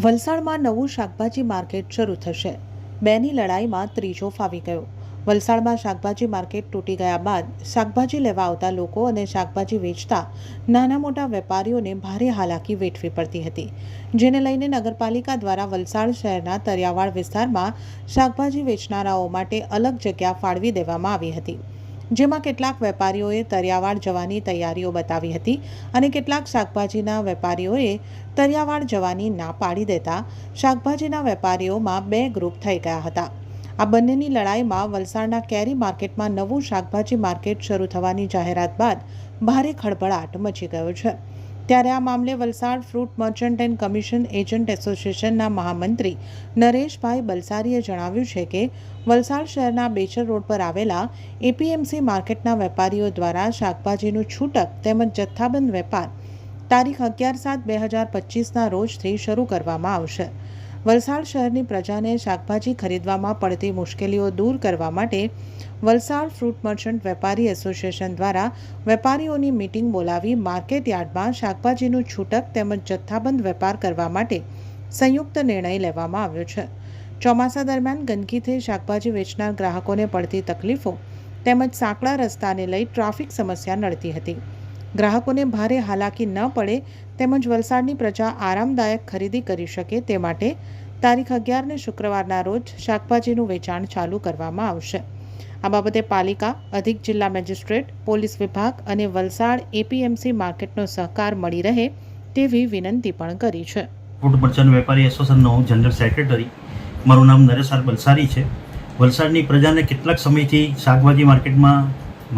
વલસાડમાં નવું શાકભાજી માર્કેટ શરૂ થશે. બેની લડાઈમાં ત્રીજો ફાવી ગયો. વલસાડમાં શાકભાજી માર્કેટ તૂટી ગયા બાદ શાકભાજી લેવા આવતા લોકો અને શાકભાજી વેચતા નાના મોટા વેપારીઓને ભારે હાલાકી વેઠવી પડતી હતી. જેને લઈને નગરપાલિકા દ્વારા વલસાડ શહેરના તરિયાવાડ વિસ્તારમાં શાકભાજી વેચનારાઓ માટે અલગ જગ્યા ફાળવી દેવામાં આવી હતી. જેમાં કેટલાક વેપારીઓએ તરિયાવાડ જવાની તૈયારીઓ બતાવી હતી અને કેટલાક શાકભાજીના વેપારીઓએ તરિયાવાડ જવાની ના પાડી દેતા શાકભાજીના વેપારીઓમાં બે ગ્રુપ થઈ ગયા હતા. આ બંનેની લડાઈમાં વલસાડના કેરી માર્કેટમાં નવું શાકભાજી માર્કેટ શરૂ થવાની જાહેરાત બાદ ભારે ખળભળાટ મચી ગયો છે. ત્યારે આ મામલે Valsad fruit merchant and commission agent એસોસિએશનના મહામંત્રી નરેશભાઈ બલસારીએ જણાવ્યું છે કે વલસાડ શહેરના બેચર રોડ પર આવેલા એપીએમસી માર્કેટના વેપારીઓ દ્વારા શાકભાજીનું છૂટક તેમજ જથ્થાબંધ વેપાર તારીખ અગિયાર સાત બે હજાર પચીસના રોજથી શરૂ કરવામાં આવશે. વલસાડ શહેરની પ્રજાને શાકભાજી ખરીદવામાં પડતી મુશ્કેલીઓ દૂર કરવા માટે વલસાડ ફ્રૂટ મર્ચન્ટ વેપારી એસોસિએશન દ્વારા વેપારીઓની મીટિંગ બોલાવી માર્કેટ યાર્ડમાં શાકભાજીનું છૂટક તેમજ જથ્થાબંધ વેપાર કરવા માટે સંયુક્ત નિર્ણય લેવામાં આવ્યો છે. ચોમાસા દરમિયાન ગંદકીથી શાકભાજી વેચનાર ગ્રાહકોને પડતી તકલીફો તેમજ સાંકડા રસ્તાને લઈ ટ્રાફિક સમસ્યા નડતી હતી. ગ્રાહકોને ભારે હાલાકી ન પડે તેમજ વલસાડની પ્રજા આરામદાયક ખરીદી કરી શકે તે માટે તારીખ અગિયારને શુક્રવારના રોજ શાકભાજીનું વેચાણ ચાલુ કરવામાં આવશે. આ બાબતે પાલિકા, અધિક જિલ્લા મેજિસ્ટ્રેટ, પોલીસ વિભાગ અને વલસાડ એપીએમસી માર્કેટનો સહકાર મળી રહે તેવી વિનંતી પણ કરી છે. ફૂડ મર્ચન્ટ વેપારી એસોસિએશનનો જનરલ સેક્રેટરી, મારું નામ નરેશ આર છે. વલસાડની પ્રજાને કેટલાક સમયથી શાકભાજી માર્કેટમાં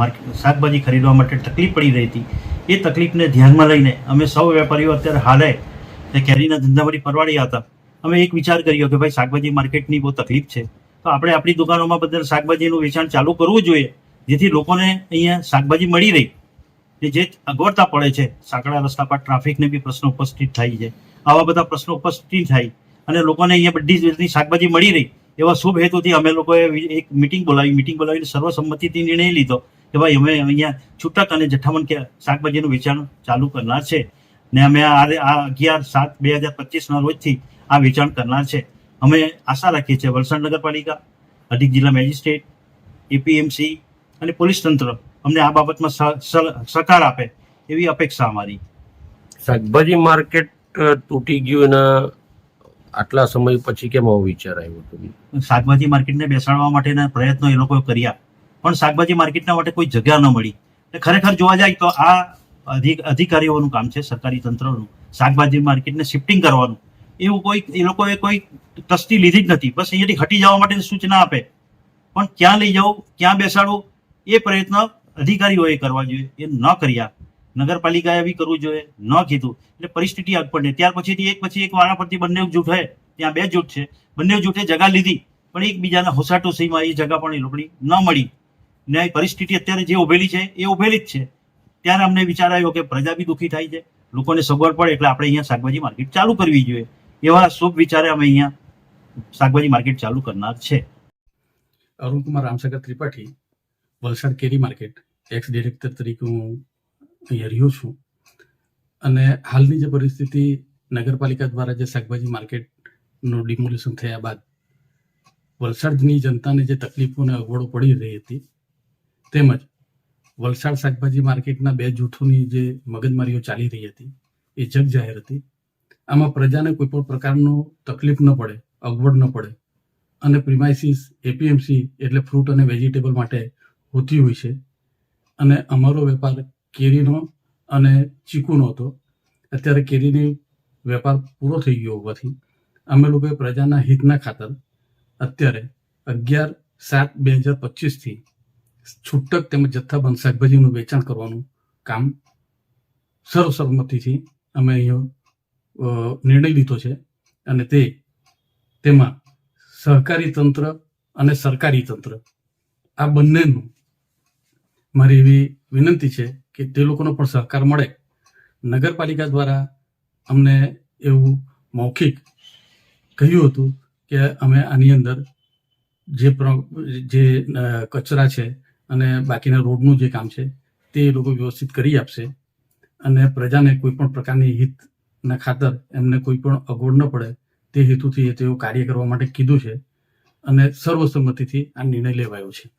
માર્કેટ શાકભાજી ખરીદવા માટે તકલીફ પડી રહી હતી. એ તકલીફને ધ્યાનમાં લઈને અમે સૌ વેપારીઓ અત્યારે હાલે કેરીના ધંધામાંથી પરવાડ્યા હતા અમે એક વિચાર કર્યો કે ભાઈ શાકભાજી માર્કેટની બહુ તકલીફ છે. તો આપણે આપણી દુકાનોમાં બધા શાકભાજીનું વેચાણ ચાલુ કરવું જોઈએ, જેથી લોકોને અહીંયા શાકભાજી મળી રહી. ને જે અગવડતા પડે છે સાંકડા રસ્તા પર ટ્રાફિકને બી પ્રશ્નો ઉપસ્થિત થાય છે. આવા બધા પ્રશ્નો ઉપસ્થિત થાય અને લોકોને અહીંયા બધી જ રીતની શાકભાજી મળી રહી. એવા શુભ હેતુથી અમે લોકોએ એક મિટિંગ બોલાવી. મિટિંગ બોલાવીને સર્વસંમતિથી નિર્ણય લીધો. કે ભાઈ અમે અહીંયા છૂટક અને જઠ્ઠામણ કે શાકભાજીનું વેચાણ ચાલુ કરનાર છે. ને અમે આ આ અગિયાર સાત બે હજાર પચીસના રોજથી આ વેચાણ કરનાર છે. અમે આશા રાખીએ છીએ વલસાડ નગરપાલિકા અધિક જિલ્લા મેજિસ્ટ્રેટ એપીએમસી અને પોલીસ તંત્ર અમને આ બાબતમાં સહ- સહ- સહકાર આપે એવી અપેક્ષા અમારી. શાકભાજી માર્કેટ તૂટી ગયું એના આટલા સમય પછી કેમ આવો વિચાર આવ્યો શાકભાજી માર્કેટને બેસાડવા માટેના પ્રયત્નો એ લોકોએ કર્યા. પણ શાકભાજી માર્કેટના માટે કોઈ જગ્યા ન મળી. એટલે ખરેખર જોવા જાય તો આ અધિક, અધિકારીઓનું કામ છે, સરકારી તંત્રનું. શાકભાજી માર્કેટને શિફ્ટિંગ કરવાનું. એવું કોઈ, એ લોકોએ કોઈ તસ્તી લીધી જ નથી. બસ અહીંયાથી હટી જવા માટેની સૂચના આપે. પણ ક્યાં લઈ જવું, ક્યાં બેસાડવું, એ પ્રયત્ન અધિકારીઓએ કરવા જોઈએ. એ ન કર્યા. નગરપાલિકાએ બી કરવું જોઈએ. ન કીધું. એટલે પરિસ્થિતિ આગળ ત્યાર પછીથી એક પછી એક વારા પરથી બંને હોય. ત્યાં બે જૂથ છે. બંને જૂથે જગા લીધી. પણ એકબીજાના હોસાટોસીમાં એ જગા પણ એ લોકોની ન મળી. ને પરિસ્થિતિ અત્યારે જે ઉભેલી છે, એ ઉભેલી જ છે. ત્યારે અમને વિચાર આવ્યો કે પ્રજા બી દુઃખી થાય છે. લોકોને સગવડ પડે એટલે આપણે અહીંયા શાકભાજી માર્કેટ ચાલુ કરવી જોઈએ. એવા શુભ વિચારે અમે અહીંયા શાકભાજી માર્કેટ ચાલુ કરનાર છે. અરુણકુમાર રામસાગર ત્રિપાઠી, વલસાડ કેરી માર્કેટ એક્સ ડિરેક્ટર તરીકે હું અહીંયા રહ્યો છું. અને હાલની જે પરિસ્થિતિ નગરપાલિકા દ્વારા જે શાકભાજી માર્કેટનું ડિમોલેશન થયા બાદ વલસાડની જનતાને જે તકલીફો અને અગવડો પડી રહી હતી તેમજ વલસાડ શાકભાજી માર્કેટના બે જૂથોની જે મગજમારીઓ ચાલી રહી હતી, એ જગ જાહેર હતી. આમાં પ્રજાને કોઈ પણ પ્રકારનો તકલીફ ન પડે, અગવડ ન પડે અને પ્રિમાઇસીસ, એપીએમસી એટલે ફ્રૂટ અને વેજીટેબલ માટે હોતી હોય છે. અને અમારો વેપાર કેરીનો અને ચીકુનો હતો. અત્યારે કેરીનો વેપાર પૂરો થઈ ગયો હોવાથી અમે લોકોએ પ્રજાના હિતના ખાતર અત્યારે અગિયાર સાત બે હજાર પચીસથી છૂટક તેમજ જથ્થાબંધ શાકભાજીનું વેચાણ કરવાનું કામ સર્વસંમતિથી અમે અહીંયા નિર્ણય લીધો છે અને તે તેમાં સહકારી તંત્ર અને સરકારી તંત્ર આ બંનેનું મારી એવી વિનંતી છે કે તે લોકોનો પણ સહકાર મળે. નગરપાલિકા દ્વારા અમને એવું મૌખિક કહ્યું હતું કે અમે આની અંદર જે જે કચરા છે અને બાકીના રોડનું જે કામ છે, તે એ લોકો વ્યવસ્થિત કરી આપશે. અને પ્રજાને કોઈ પણ પ્રકારની હિતના ખાતર એમને કોઈ પણ અગવડ ન પડે, તે હેતુથી તેઓ કાર્ય કરવા માટે કીધું છે. અને સર્વસંમતિથી આ નિર્ણય લેવાયો છે.